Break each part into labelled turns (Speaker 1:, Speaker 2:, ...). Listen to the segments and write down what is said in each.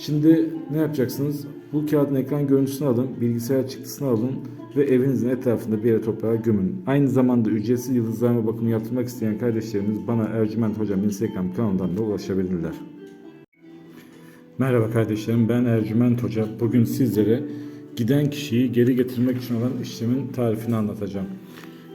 Speaker 1: Şimdi ne yapacaksınız? Bu kağıdın ekran görüntüsünü alın, bilgisayar çıktısını alın ve evinizin etrafında bir yere toprağa gömün. Aynı zamanda ücretsiz yıldızlarma bakımı yaptırmak isteyen kardeşlerimiz bana Ercüment Hocam Instagram kanalından da ulaşabilirler. Merhaba kardeşlerim ben Ercüment Hoca. Bugün sizlere giden kişiyi geri getirmek için olan işlemin tarifini anlatacağım.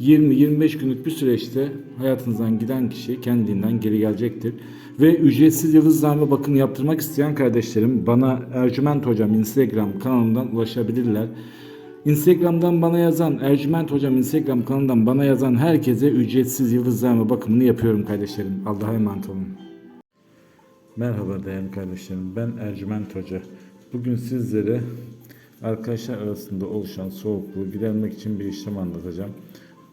Speaker 1: 20-25 günlük bir süreçte hayatınızdan giden kişi kendinden geri gelecektir. Ve ücretsiz yıldızlarla bakım yaptırmak isteyen kardeşlerim bana Ercüment Hocam Instagram kanalından ulaşabilirler. Instagram'dan bana yazan, Ercüment Hocam Instagram kanalından bana yazan herkese ücretsiz yıldızlarla bakımını yapıyorum kardeşlerim. Allah'a emanet olun. Merhaba değerli kardeşlerim. Ben Ercüment Hoca. Bugün sizlere arkadaşlar arasında oluşan soğukluğu gidermek için bir işlem anlatacağım.